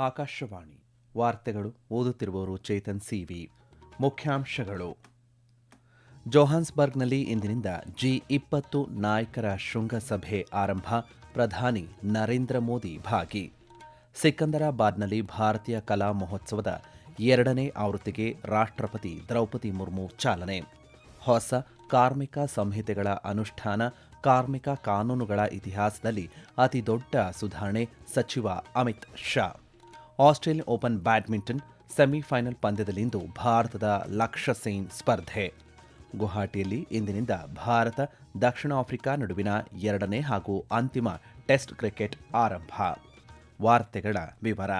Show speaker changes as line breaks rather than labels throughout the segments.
ಆಕಾಶವಾಣಿ. ವಾರ್ತೆಗಳು ಓದುತ್ತಿರುವವರು ಚೇತನ್ ಸಿವಿ. ಮುಖ್ಯಾಂಶಗಳು. ಜೋಹಾನ್ಸ್ಬರ್ಗ್ನಲ್ಲಿ ಇಂದಿನಿಂದ ಜಿ ಇಪ್ಪತ್ತು ನಾಯಕರ ಶೃಂಗಸಭೆ ಆರಂಭ. ಪ್ರಧಾನಿ ನರೇಂದ್ರ ಮೋದಿ ಭಾಗಿ. ಸಿಕಂದರಾಬಾದ್ನಲ್ಲಿ ಭಾರತೀಯ ಕಲಾ ಮಹೋತ್ಸವದ ಎರಡನೇ ಆವೃತ್ತಿಗೆ ರಾಷ್ಟ್ರಪತಿ ದ್ರೌಪದಿ ಮುರ್ಮು ಚಾಲನೆ. ಹೊಸ ಕಾರ್ಮಿಕ ಸಂಹಿತೆಗಳ ಅನುಷ್ಠಾನ, ಕಾರ್ಮಿಕ ಕಾನೂನುಗಳ ಇತಿಹಾಸದಲ್ಲಿ ಅತಿದೊಡ್ಡ ಸುಧಾರಣೆ, ಸಚಿವ Amit Shah. Australian Open badminton semifinal ಪಂದ್ಯದಲ್ಲಿಂದು ಭಾರತದ ಲಕ್ಷ ಸೇನ್ ಸ್ಪರ್ಧೆ. ಗುವಾಹಟಿಯಲ್ಲಿ ಇಂದಿನಿಂದ ಭಾರತ ದಕ್ಷಿಣ ಆಫ್ರಿಕಾ ನಡುವಿನ ಎರಡನೇ ಹಾಗೂ ಅಂತಿಮ ಟೆಸ್ಟ್ ಕ್ರಿಕೆಟ್ ಆರಂಭ. ವಾರ್ತೆಗಳ ವಿವರ.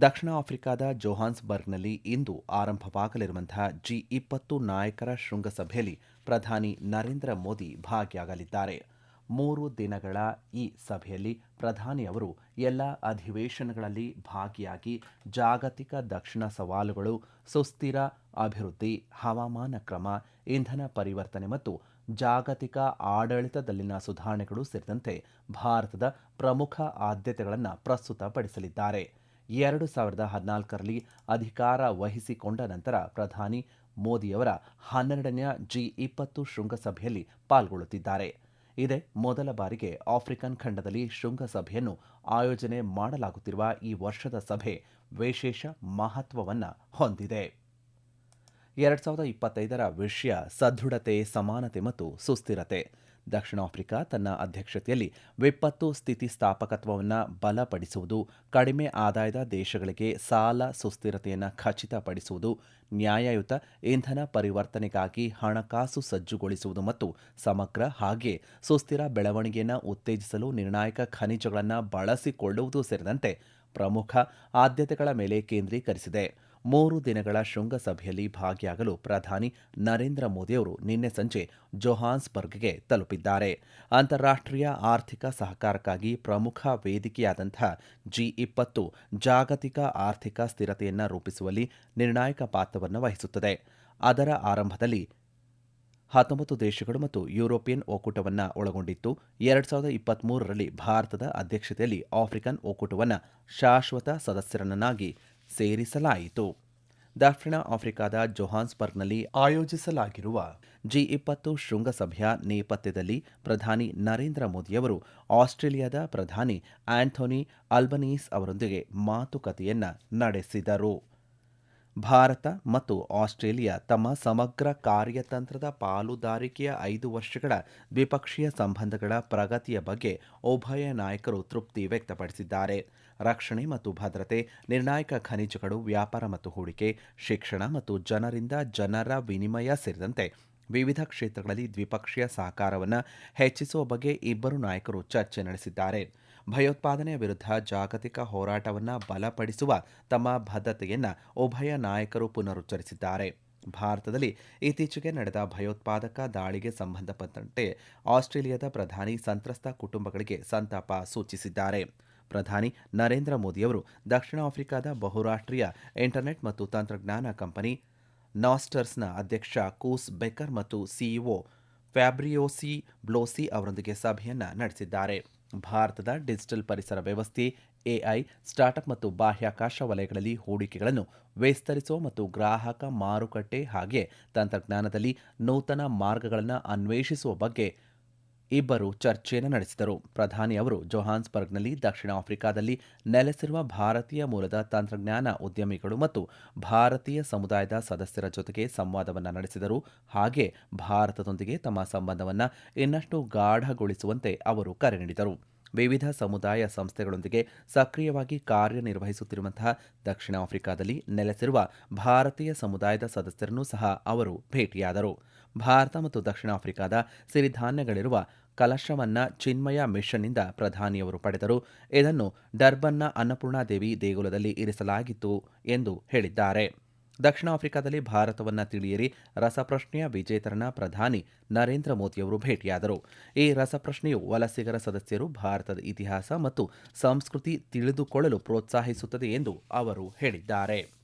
ದಕ್ಷಿಣ ಆಫ್ರಿಕಾದ ಜೋಹಾನ್ಸ್ಬರ್ಗ್ನಲ್ಲಿ ಇಂದು ಆರಂಭವಾಗಲಿರುವಂತಹ ಜಿ ಇಪ್ಪತ್ತು ನಾಯಕರ ಶೃಂಗಸಭೆಯಲ್ಲಿ ಪ್ರಧಾನಿ ನರೇಂದ್ರ ಮೋದಿ ಭಾಗಿಯಾಗಲಿದ್ದಾರೆ. ಮೂರು ದಿನಗಳ ಈ ಸಭೆಯಲ್ಲಿ ಪ್ರಧಾನಿ ಅವರು ಎಲ್ಲ ಅಧಿವೇಶನಗಳಲ್ಲಿ ಭಾಗಿಯಾಗಿ ಜಾಗತಿಕ ದಕ್ಷಿಣ ಸವಾಲುಗಳು, ಸುಸ್ಥಿರ ಅಭಿವೃದ್ಧಿ, ಹವಾಮಾನ ಕ್ರಮ, ಇಂಧನ ಪರಿವರ್ತನೆ ಮತ್ತು ಜಾಗತಿಕ ಆಡಳಿತದಲ್ಲಿನ ಸುಧಾರಣೆಗಳು ಸೇರಿದಂತೆ ಭಾರತದ ಪ್ರಮುಖ ಆದ್ಯತೆಗಳನ್ನು ಪ್ರಸ್ತುತಪಡಿಸಲಿದ್ದಾರೆ. ಎರಡು ಸಾವಿರದ ಹದಿನಾಲ್ಕರಲ್ಲಿ ಅಧಿಕಾರ ವಹಿಸಿಕೊಂಡ ನಂತರ ಪ್ರಧಾನಿ ಮೋದಿಯವರ ಹನ್ನೆರಡನೇ ಜಿ ಇಪ್ಪತ್ತು ಶೃಂಗಸಭೆಯಲ್ಲಿ ಪಾಲ್ಗೊಳ್ಳುತ್ತಿದ್ದಾರೆ. ಇದೇ ಮೊದಲ ಬಾರಿಗೆ ಆಫ್ರಿಕನ್ ಖಂಡದಲ್ಲಿ ಶೃಂಗಸಭೆಯನ್ನು ಆಯೋಜನೆ ಮಾಡಲಾಗುತ್ತಿರುವ ಈ ವರ್ಷದ ಸಭೆ ವಿಶೇಷ ಮಹತ್ವವನ್ನು ಹೊಂದಿದೆ. ಎರಡ್ ಸಾವಿರದ ಇಪ್ಪತ್ತೈದರ ವಿಷಯ ಸದೃಢತೆ, ಸಮಾನತೆ ಮತ್ತು ಸುಸ್ಥಿರತೆ. ದಕ್ಷಿಣ ಆಫ್ರಿಕಾ ತನ್ನ ಅಧ್ಯಕ್ಷತೆಯಲ್ಲಿ ವಿಪತ್ತು ಸ್ಥಿತಿ ಸ್ಥಾಪಕತ್ವವನ್ನು ಬಲಪಡಿಸುವುದು, ಕಡಿಮೆ ಆದಾಯದ ದೇಶಗಳಿಗೆ ಸಾಲ ಸುಸ್ಥಿರತೆಯನ್ನು ಖಚಿತಪಡಿಸುವುದು, ನ್ಯಾಯಯುತ ಇಂಧನ ಪರಿವರ್ತನೆಗಾಗಿ ಹಣಕಾಸು ಸಜ್ಜುಗೊಳಿಸುವುದು ಮತ್ತು ಸಮಗ್ರ ಹಾಗೆ ಸುಸ್ಥಿರ ಬೆಳವಣಿಗೆಯನ್ನು ಉತ್ತೇಜಿಸಲು ನಿರ್ಣಾಯಕ ಖನಿಜಗಳನ್ನು ಬಳಸಿಕೊಳ್ಳುವುದು ಸೇರಿದಂತೆ ಪ್ರಮುಖ ಆದ್ಯತೆಗಳ ಮೇಲೆ ಕೇಂದ್ರೀಕರಿಸಿದೆ. ಮೂರು ದಿನಗಳ ಶೃಂಗಸಭೆಯಲ್ಲಿ ಭಾಗಿಯಾಗಲು ಪ್ರಧಾನಿ ನರೇಂದ್ರ ಮೋದಿಯವರು ನಿನ್ನೆ ಸಂಜೆ ಜೊಹಾನ್ಸ್ಬರ್ಗ್ಗೆ ತಲುಪಿದ್ದಾರೆ. ಅಂತಾರಾಷ್ಟ್ರೀಯ ಆರ್ಥಿಕ ಸಹಕಾರಕ್ಕಾಗಿ ಪ್ರಮುಖ ವೇದಿಕೆಯಾದಂಥ ಜಿ ಇಪ್ಪತ್ತು ಜಾಗತಿಕ ಆರ್ಥಿಕ ಸ್ಥಿರತೆಯನ್ನು ರೂಪಿಸುವಲ್ಲಿ ನಿರ್ಣಾಯಕ ಪಾತ್ರವನ್ನು ವಹಿಸುತ್ತದೆ. ಅದರ ಆರಂಭದಲ್ಲಿ ಹತ್ತೊಂಬತ್ತು ದೇಶಗಳು ಮತ್ತು ಯುರೋಪಿಯನ್ ಒಕ್ಕೂಟವನ್ನು ಒಳಗೊಂಡಿತ್ತು. ಎರಡ್ ಸಾವಿರದ ಇಪ್ಪತ್ಮೂರರಲ್ಲಿ ಭಾರತದ ಅಧ್ಯಕ್ಷತೆಯಲ್ಲಿ ಆಫ್ರಿಕನ್ ಒಕ್ಕೂಟವನ್ನು ಶಾಶ್ವತ ಸದಸ್ಯರನ್ನಾಗಿ ಸೇರಿಸಲಾಯಿತು. ದಕ್ಷಿಣ ಆಫ್ರಿಕಾದ ಜೊಹಾನ್ಸ್ಬರ್ಗ್ನಲ್ಲಿ ಆಯೋಜಿಸಲಾಗಿರುವ ಜಿ ಇಪ್ಪತ್ತು ಶೃಂಗಸಭೆಯ ನೇಪಥ್ಯದಲ್ಲಿ ಪ್ರಧಾನಿ ನರೇಂದ್ರ ಮೋದಿಯವರು ಆಸ್ಟ್ರೇಲಿಯಾದ ಪ್ರಧಾನಿ ಆಂಥೋನಿ ಅಲ್ಬನೀಸ್ ಅವರೊಂದಿಗೆ ಮಾತುಕತೆಯನ್ನ ನಡೆಸಿದರು. ಭಾರತ ಮತ್ತು ಆಸ್ಟ್ರೇಲಿಯಾ ತಮ್ಮ ಸಮಗ್ರ ಕಾರ್ಯತಂತ್ರದ ಪಾಲುದಾರಿಕೆಯ ಐದು ವರ್ಷಗಳ ದ್ವಿಪಕ್ಷೀಯ ಸಂಬಂಧಗಳ ಪ್ರಗತಿಯ ಬಗ್ಗೆ ಉಭಯ ನಾಯಕರು ತೃಪ್ತಿ ವ್ಯಕ್ತಪಡಿಸಿದ್ದಾರೆ. ರಕ್ಷಣೆ ಮತ್ತು ಭದ್ರತೆ, ನಿರ್ಣಾಯಕ ಖನಿಜಗಳು, ವ್ಯಾಪಾರ ಮತ್ತು ಹೂಡಿಕೆ, ಶಿಕ್ಷಣ ಮತ್ತು ಜನರಿಂದ ಜನರ ವಿನಿಮಯ ಸೇರಿದಂತೆ ವಿವಿಧ ಕ್ಷೇತ್ರಗಳಲ್ಲಿ ದ್ವಿಪಕ್ಷೀಯ ಸಹಕಾರವನ್ನು ಹೆಚ್ಚಿಸುವ ಬಗ್ಗೆ ಇಬ್ಬರು ನಾಯಕರು ಚರ್ಚೆ ನಡೆಸಿದ್ದಾರೆ. ಭಯೋತ್ಪಾದನೆಯ ವಿರುದ್ಧ ಜಾಗತಿಕ ಹೋರಾಟವನ್ನು ಬಲಪಡಿಸುವ ತಮ್ಮ ಬದ್ಧತೆಯನ್ನು ಉಭಯ ನಾಯಕರು ಪುನರುಚ್ಚರಿಸಿದ್ದಾರೆ. ಭಾರತದಲ್ಲಿ ಇತ್ತೀಚೆಗೆ ನಡೆದ ಭಯೋತ್ಪಾದಕ ದಾಳಿಗೆ ಸಂಬಂಧಪಟ್ಟಂತೆ ಆಸ್ಟ್ರೇಲಿಯಾದ ಪ್ರಧಾನಿ ಸಂತ್ರಸ್ತ ಕುಟುಂಬಗಳಿಗೆ ಸಂತಾಪ ಸೂಚಿಸಿದ್ದಾರೆ. ಪ್ರಧಾನಿ ನರೇಂದ್ರ ಮೋದಿಯವರು ದಕ್ಷಿಣ ಆಫ್ರಿಕಾದ ಬಹುರಾಷ್ಟ್ರೀಯ ಇಂಟರ್ನೆಟ್ ಮತ್ತು ತಂತ್ರಜ್ಞಾನ ಕಂಪನಿ ನಾಸ್ಟರ್ಸ್ನ ಅಧ್ಯಕ್ಷ ಕೂಸ್ ಬೆಕರ್ ಮತ್ತು ಸಿಇಒ ಫ್ಯಾಬ್ರಿಯೋಸಿ ಬ್ಲೋಸಿ ಅವರೊಂದಿಗೆ ಸಭೆಯನ್ನು ನಡೆಸಿದ್ದಾರೆ. ಭಾರತದ ಡಿಜಿಟಲ್ ಪರಿಸರ ವ್ಯವಸ್ಥೆ, ಎಐ, ಸ್ಟಾರ್ಟ್ಅಪ್ ಮತ್ತು ಬಾಹ್ಯಾಕಾಶ ವಲಯಗಳಲ್ಲಿ ಹೂಡಿಕೆಗಳನ್ನು ವಿಸ್ತರಿಸುವ ಮತ್ತು ಗ್ರಾಹಕ ಮಾರುಕಟ್ಟೆ ಹಾಗೆ ತಂತ್ರಜ್ಞಾನದಲ್ಲಿ ನೂತನ ಮಾರ್ಗಗಳನ್ನು ಅನ್ವೇಷಿಸುವ ಬಗ್ಗೆ ಇಬ್ಬರು ಚರ್ಚೆಯನ್ನು ನಡೆಸಿದರು. ಪ್ರಧಾನಿ ಅವರು ಜೊಹಾನ್ಸ್ಬರ್ಗ್ನಲ್ಲಿ ದಕ್ಷಿಣ ಆಫ್ರಿಕಾದಲ್ಲಿ ನೆಲೆಸಿರುವ ಭಾರತೀಯ ಮೂಲದ ತಂತ್ರಜ್ಞಾನ ಉದ್ಯಮಿಗಳು ಮತ್ತು ಭಾರತೀಯ ಸಮುದಾಯದ ಸದಸ್ಯರ ಜೊತೆಗೆ ಸಂವಾದವನ್ನು ನಡೆಸಿದರು. ಹಾಗೆ ಭಾರತದೊಂದಿಗೆ ತಮ್ಮ ಸಂಬಂಧವನ್ನು ಇನ್ನಷ್ಟು ಗಾಢಗೊಳಿಸುವಂತೆ ಅವರು ಕರೆ ನೀಡಿದರು. ವಿವಿಧ ಸಮುದಾಯ ಸಂಸ್ಥೆಗಳೊಂದಿಗೆ ಸಕ್ರಿಯವಾಗಿ ಕಾರ್ಯನಿರ್ವಹಿಸುತ್ತಿರುವಂತಹ ದಕ್ಷಿಣ ಆಫ್ರಿಕಾದಲ್ಲಿ ನೆಲೆಸಿರುವ ಭಾರತೀಯ ಸಮುದಾಯದ ಸದಸ್ಯರನ್ನೂ ಸಹ ಅವರು ಭೇಟಿಯಾದರು. ಭಾರತ ಮತ್ತು ದಕ್ಷಿಣ ಆಫ್ರಿಕಾದ ಸಿರಿಧಾನ್ಯಗಳಿರುವ ಕಲಶವನ್ನ ಚಿನ್ಮಯ ಮಿಷನ್ನಿಂದ ಪ್ರಧಾನಿಯವರು ಪಡೆದರು. ಇದನ್ನು ಡರ್ಬನ್ನ ಅನ್ನಪೂರ್ಣಾದೇವಿ ದೇಗುಲದಲ್ಲಿ ಇರಿಸಲಾಗಿತ್ತು ಎಂದು ಹೇಳಿದ್ದಾರೆ. ದಕ್ಷಿಣ ಆಫ್ರಿಕಾದಲ್ಲಿ ಭಾರತವನ್ನ ತಿಳಿಯಿರಿ ರಸಪ್ರಶ್ನೆಯ ವಿಜೇತರನ್ನ ಪ್ರಧಾನಿ ನರೇಂದ್ರ ಮೋದಿಯವರು ಭೇಟಿಯಾದರು. ಈ ರಸಪ್ರಶ್ನೆಯು ವಲಸಿಗರ ಸದಸ್ಯರು ಭಾರತದ ಇತಿಹಾಸ ಮತ್ತು ಸಂಸ್ಕೃತಿ ತಿಳಿದುಕೊಳ್ಳಲು ಪ್ರೋತ್ಸಾಹಿಸುತ್ತದೆ ಎಂದು ಅವರು ಹೇಳಿದ್ದಾರೆ.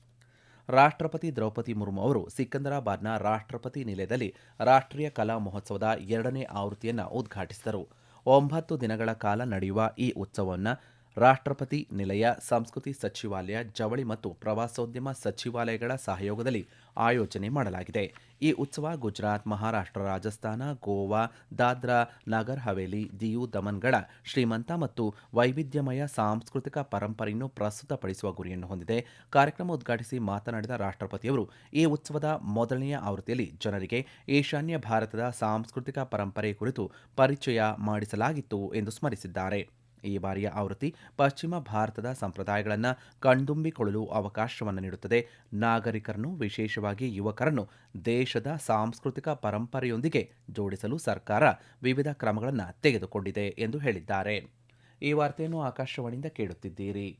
ರಾಷ್ಟ್ರಪತಿ ದ್ರೌಪದಿ ಮುರ್ಮು ಅವರು ಸಿಕಂದರಾಬಾದ್ನ ರಾಷ್ಟ್ರಪತಿ ನಿಲಯದಲ್ಲಿ ರಾಷ್ಟ್ರೀಯ ಕಲಾ ಮಹೋತ್ಸವದ ಎರಡನೇ ಆವೃತ್ತಿಯನ್ನು ಉದ್ಘಾಟಿಸಿದರು. ಒಂಬತ್ತು ದಿನಗಳ ಕಾಲ ನಡೆಯುವ ಈ ಉತ್ಸವವನ್ನು ರಾಷ್ಟ್ರಪತಿ ನಿಲಯ, ಸಂಸ್ಕೃತಿ ಸಚಿವಾಲಯ, ಜವಳಿ ಮತ್ತು ಪ್ರವಾಸೋದ್ಯಮ ಸಚಿವಾಲಯಗಳ ಸಹಯೋಗದಲ್ಲಿ ಆಯೋಜನೆ ಮಾಡಲಾಗಿದೆ. ಈ ಉತ್ಸವ ಗುಜರಾತ್, ಮಹಾರಾಷ್ಟ್ರ, ರಾಜಸ್ಥಾನ, ಗೋವಾ, ದಾದ್ರಾ, ನಗರ್, ಹವೇಲಿ, ದಿಯು, ದಮನ್ಗಳ ಶ್ರೀಮಂತ ಮತ್ತು ವೈವಿಧ್ಯಮಯ ಸಾಂಸ್ಕೃತಿಕ ಪರಂಪರೆಯನ್ನು ಪ್ರಸ್ತುತಪಡಿಸುವ ಗುರಿಯನ್ನು ಹೊಂದಿದೆ. ಕಾರ್ಯಕ್ರಮ ಉದ್ಘಾಟಿಸಿ ಮಾತನಾಡಿದ ರಾಷ್ಟ್ರಪತಿಯವರು, ಈ ಉತ್ಸವದ ಮೊದಲನೆಯ ಆವೃತ್ತಿಯಲ್ಲಿ ಜನರಿಗೆ ಈಶಾನ್ಯ ಭಾರತದ ಸಾಂಸ್ಕೃತಿಕ ಪರಂಪರೆ ಕುರಿತು ಪರಿಚಯ ಮಾಡಿಸಲಾಗಿತ್ತು ಎಂದು ಸ್ಮರಿಸಿದ್ದಾರೆ. ಈ ಬಾರಿಯ ಆವೃತ್ತಿ ಪಶ್ಚಿಮ ಭಾರತದ ಸಂಪ್ರದಾಯಗಳನ್ನು ಕಣ್ತುಂಬಿಕೊಳ್ಳಲು ಅವಕಾಶವನ್ನು ನೀಡುತ್ತದೆ. ನಾಗರಿಕರನ್ನು, ವಿಶೇಷವಾಗಿ ಯುವಕರನ್ನು ದೇಶದ ಸಾಂಸ್ಕೃತಿಕ ಪರಂಪರೆಯೊಂದಿಗೆ ಜೋಡಿಸಲು ಸರ್ಕಾರ ವಿವಿಧ ಕ್ರಮಗಳನ್ನು ತೆಗೆದುಕೊಂಡಿದೆ ಎಂದು ಹೇಳಿದ್ದಾರೆ. ಈ ವಾರ್ತೆಯನ್ನು ಆಕಾಶವಾಣಿಯಿಂದ ಕೇಳುತ್ತಿದ್ದೀರಿ.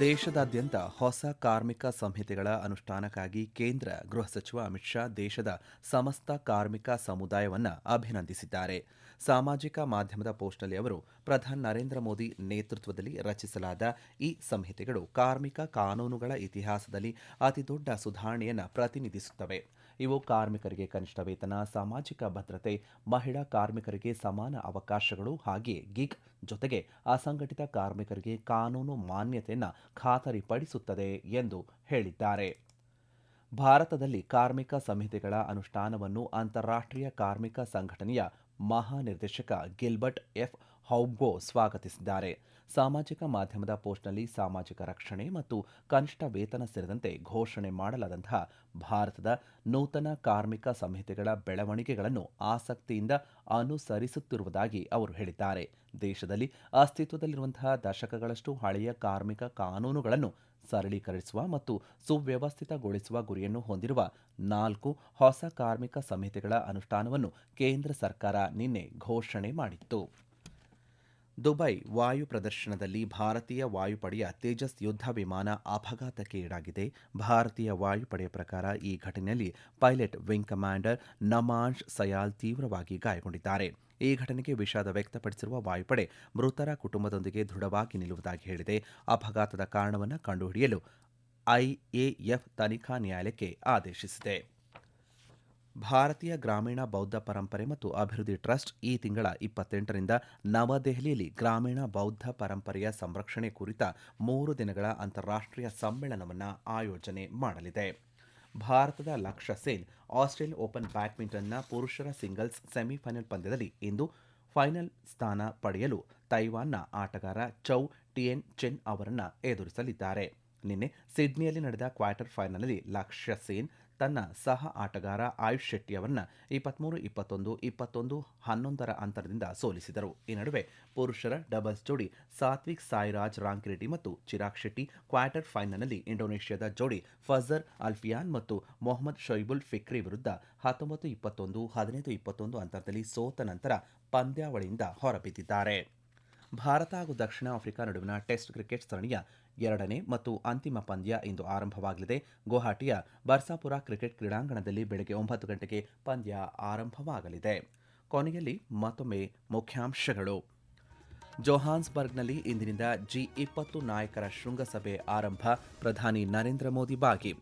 ದೇಶದಾದ್ಯಂತ ಹೊಸ ಕಾರ್ಮಿಕ ಸಂಹಿತೆಗಳ ಅನುಷ್ಠಾನಕ್ಕಾಗಿ ಕೇಂದ್ರ ಗೃಹ ಸಚಿವ ಅಮಿತ್ ಶಾ ದೇಶದ ಸಮಸ್ತ ಕಾರ್ಮಿಕ ಸಮುದಾಯವನ್ನು ಅಭಿನಂದಿಸಿದ್ದಾರೆ. ಸಾಮಾಜಿಕ ಮಾಧ್ಯಮದ ಪೋಸ್ಟ್ನಲ್ಲಿ ಅವರು ಪ್ರಧಾನಿ ನರೇಂದ್ರ ಮೋದಿ ನೇತೃತ್ವದಲ್ಲಿ ರಚಿಸಲಾದ ಈ ಸಂಹಿತೆಗಳು ಕಾರ್ಮಿಕ ಕಾನೂನುಗಳ ಇತಿಹಾಸದಲ್ಲಿ ಅತಿದೊಡ್ಡ ಸುಧಾರಣೆಯನ್ನು ಪ್ರತಿನಿಧಿಸುತ್ತವೆ. ಇವು ಕಾರ್ಮಿಕರಿಗೆ ಕನಿಷ್ಠ ವೇತನ, ಸಾಮಾಜಿಕ ಭದ್ರತೆ, ಮಹಿಳಾ ಕಾರ್ಮಿಕರಿಗೆ ಸಮಾನ ಅವಕಾಶಗಳು ಹಾಗೆಯೇ ಗಿಗ್ ಜೊತೆಗೆ ಅಸಂಘಟಿತ ಕಾರ್ಮಿಕರಿಗೆ ಕಾನೂನು ಮಾನ್ಯತೆಯನ್ನು ಖಾತರಿಪಡಿಸುತ್ತದೆ ಎಂದು ಹೇಳಿದ್ದಾರೆ. ಭಾರತದಲ್ಲಿ ಕಾರ್ಮಿಕ ಸಂಹಿತೆಗಳ ಅನುಷ್ಠಾನವನ್ನು ಅಂತಾರಾಷ್ಟ್ರೀಯ ಕಾರ್ಮಿಕ ಸಂಘಟನೆಯ ಮಹಾನಿರ್ದೇಶಕ ಗಿಲ್ಬರ್ಟ್ ಎಫ್. ಹೌಗೋ ಸ್ವಾಗತಿಸಿದ್ದಾರೆ. ಸಾಮಾಜಿಕ ಮಾಧ್ಯಮದ ಪೋಸ್ಟ್ನಲ್ಲಿ ಸಾಮಾಜಿಕ ರಕ್ಷಣೆ ಮತ್ತು ಕನಿಷ್ಠ ವೇತನ ಸೇರಿದಂತೆ ಘೋಷಣೆ ಮಾಡಲಾದಂತಹ ಭಾರತದ ನೂತನ ಕಾರ್ಮಿಕ ಸಂಹಿತೆಗಳ ಬೆಳವಣಿಗೆಗಳನ್ನು ಆಸಕ್ತಿಯಿಂದ ಅನುಸರಿಸುತ್ತಿರುವುದಾಗಿ ಅವರು ಹೇಳಿದ್ದಾರೆ. ದೇಶದಲ್ಲಿ ಅಸ್ತಿತ್ವದಲ್ಲಿರುವಂತಹ ದಶಕಗಳಷ್ಟು ಹಳೆಯ ಕಾರ್ಮಿಕ ಕಾನೂನುಗಳನ್ನು ಸರಳೀಕರಿಸುವ ಮತ್ತು ಸುವ್ಯವಸ್ಥಿತಗೊಳಿಸುವ ಗುರಿಯನ್ನು ಹೊಂದಿರುವ ನಾಲ್ಕು ಹೊಸ ಕಾರ್ಮಿಕ ಸಂಹಿತೆಗಳ ಅನುಷ್ಠಾನವನ್ನು ಕೇಂದ್ರ ಸರ್ಕಾರ ನಿನ್ನೆ ಘೋಷಣೆ ಮಾಡಿತ್ತು. ದುಬೈ ವಾಯು ಪ್ರದರ್ಶನದಲ್ಲಿ ಭಾರತೀಯ ವಾಯುಪಡೆಯ ತೇಜಸ್ ಯುದ್ಧ ವಿಮಾನ ಅಪಘಾತಕ್ಕೆ ಈಡಾಗಿದೆ. ಭಾರತೀಯ ವಾಯುಪಡೆಯ ಪ್ರಕಾರ ಈ ಘಟನೆಯಲ್ಲಿ pilot wing commander Namansh Syal ತೀವ್ರವಾಗಿ ಗಾಯಗೊಂಡಿದ್ದಾರೆ. ಈ ಘಟನೆಗೆ ವಿಷಾದ ವ್ಯಕ್ತಪಡಿಸಿರುವ ವಾಯುಪಡೆ ಮೃತರ ಕುಟುಂಬದೊಂದಿಗೆ ದೃಢವಾಗಿ ನಿಲ್ಲುವುದಾಗಿ ಹೇಳಿದೆ. ಅಪಘಾತದ ಕಾರಣವನ್ನು ಕಂಡುಹಿಡಿಯಲು ಐಎಎಫ್ ತನಿಖಾ ನ್ಯಾಯಾಲಯಕ್ಕೆ ಆದೇಶಿಸಿದೆ. ಭಾರತೀಯ ಗ್ರಾಮೀಣ ಬೌದ್ಧ ಪರಂಪರೆ ಮತ್ತು ಅಭಿವೃದ್ಧಿ ಟ್ರಸ್ಟ್ ಈ ತಿಂಗಳ ಇಪ್ಪತ್ತೆಂಟರಿಂದ ನವದೆಹಲಿಯಲ್ಲಿ ಗ್ರಾಮೀಣ ಬೌದ್ಧ ಪರಂಪರೆಯ ಸಂರಕ್ಷಣೆ ಕುರಿತ ಮೂರು ದಿನಗಳ ಅಂತಾರಾಷ್ಟ್ರೀಯ ಸಮ್ಮೇಳನವನ್ನು ಆಯೋಜನೆ ಮಾಡಲಿದೆ. ಭಾರತದ ಲಕ್ಷ್ಯ ಸೇನ್ ಆಸ್ಟ್ರೇಲಿಯನ್ ಓಪನ್ ಬ್ಯಾಡ್ಮಿಂಟನ್ನ ಪುರುಷರ ಸಿಂಗಲ್ಸ್ ಸೆಮಿಫೈನಲ್ ಪಂದ್ಯದಲ್ಲಿ ಇಂದು ಫೈನಲ್ ಸ್ಥಾನ ಪಡೆಯಲು ತೈವಾನ್ನ ಆಟಗಾರ ಚೌ ಟಿಎನ್ ಚೆನ್ ಅವರನ್ನು ಎದುರಿಸಲಿದ್ದಾರೆ. ನಿನ್ನೆ ಸಿಡ್ನಿಯಲ್ಲಿ ನಡೆದ ಕ್ವಾರ್ಟರ್ ಫೈನಲ್ನಲ್ಲಿ ಲಕ್ಷ್ಯ ಸೇನ್ ತನ್ನ ಸಹ ಆಟಗಾರ ಆಯುಷ್ ಶೆಟ್ಟಿ ಅವರನ್ನ ಇಪ್ಪತ್ಮೂರು, ಇಪ್ಪತ್ತೊಂದು ಇಪ್ಪತ್ತೊಂದು, ಹನ್ನೊಂದರ ಅಂತರದಿಂದ ಸೋಲಿಸಿದರು. ಈ ನಡುವೆ ಪುರುಷರ ಡಬಲ್ಸ್ ಜೋಡಿ ಸಾತ್ವಿಕ್ ಸಾಯಿರಾಜ್ ರಾಂಕಿರೆಡ್ಡಿ ಮತ್ತು ಚಿರಾಗ್ ಶೆಟ್ಟಿ ಕ್ವಾರ್ಟರ್ ಫೈನಲ್ನಲ್ಲಿ ಇಂಡೋನೇಷ್ಯಾದ ಜೋಡಿ ಫಜರ್ ಅಲ್ಫಿಯಾನ್ ಮತ್ತು ಮೊಹಮ್ಮದ್ ಶೈಬುಲ್ ಫಿಕ್ರಿ ವಿರುದ್ಧ ಹತ್ತೊಂಬತ್ತು, ಇಪ್ಪತ್ತೊಂದು, ಹದಿನೈದು, ಇಪ್ಪತ್ತೊಂದು ಅಂತರದಲ್ಲಿ ಸೋತ ನಂತರ ಪಂದ್ಯಾವಳಿಯಿಂದ ಹೊರಬಿದ್ದಿದ್ದಾರೆ. ಭಾರತ ಹಾಗೂ ದಕ್ಷಿಣ ಆಫ್ರಿಕಾ ನಡುವಿನ ಟೆಸ್ಟ್ ಕ್ರಿಕೆಟ್ ಸರಣಿಯ ಎರಡನೇ ಮತ್ತು ಅಂತಿಮ ಪಂದ್ಯ ಇಂದು ಆರಂಭವಾಗಲಿದೆ. ಗುವಾಹಟಿಯ ಬರ್ಸಾಪುರ ಕ್ರಿಕೆಟ್ ಕ್ರೀಡಾಂಗಣದಲ್ಲಿ ಬೆಳಗ್ಗೆ ಒಂಬತ್ತು ಗಂಟೆಗೆ ಪಂದ್ಯ ಆರಂಭವಾಗಲಿದೆ. ಕೊನೆಯಲ್ಲಿ ಮತ್ತೊಮ್ಮೆ ಮುಖ್ಯಾಂಶಗಳು. ಜೋಹಾನ್ಸ್ಬರ್ಗ್ನಲ್ಲಿ ಇಂದಿನಿಂದ ಜಿ ಇಪ್ಪತ್ತು ನಾಯಕರ ಶೃಂಗಸಭೆ ಆರಂಭ. ಪ್ರಧಾನಿ ನರೇಂದ್ರ ಮೋದಿ ಭಾಗಿ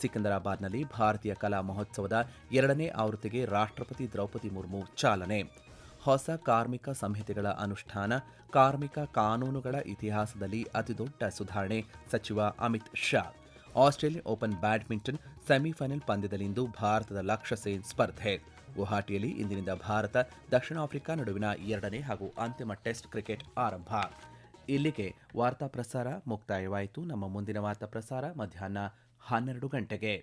ಸಿಕಂದರಾಬಾದ್ನಲ್ಲಿ ಭಾರತೀಯ ಕಲಾ ಮಹೋತ್ಸವದ ಎರಡನೇ ಆವೃತ್ತಿಗೆ ರಾಷ್ಟ್ರಪತಿ ದ್ರೌಪದಿ ಮುರ್ಮು ಚಾಲನೆ. ಹೊಸ ಕಾರ್ಮಿಕ ಸಂಹಿತೆಗಳ ಅನುಷ್ಠಾನ, ಕಾರ್ಮಿಕ ಕಾನೂನುಗಳ ಇತಿಹಾಸದಲ್ಲಿ ಅತಿದೊಡ್ಡ ಸುಧಾರಣೆ, ಸಚಿವ Amit Shah. Australian Open badminton semifinal ಪಂದ್ಯದಲ್ಲಿಂದು ಭಾರತದ ಲಕ್ಷ್ಯ ಸೇನ್ ಸ್ಪರ್ಧೆ. ಗುವಾಹಟಿಯಲ್ಲಿ ಇಂದಿನಿಂದ ಭಾರತ ದಕ್ಷಿಣ ಆಫ್ರಿಕಾ ನಡುವಿನ ಎರಡನೇ ಹಾಗೂ ಅಂತಿಮ ಟೆಸ್ಟ್ ಕ್ರಿಕೆಟ್ ಆರಂಭ. ಇಲ್ಲಿಗೆ ವಾರ್ತಾ ಪ್ರಸಾರ ಮುಕ್ತಾಯವಾಯಿತು. ನಮ್ಮ ಮುಂದಿನ ವಾರ್ತಾ ಪ್ರಸಾರ ಮಧ್ಯಾಹ್ನ ಹನ್ನೆರಡು ಗಂಟೆಗೆ.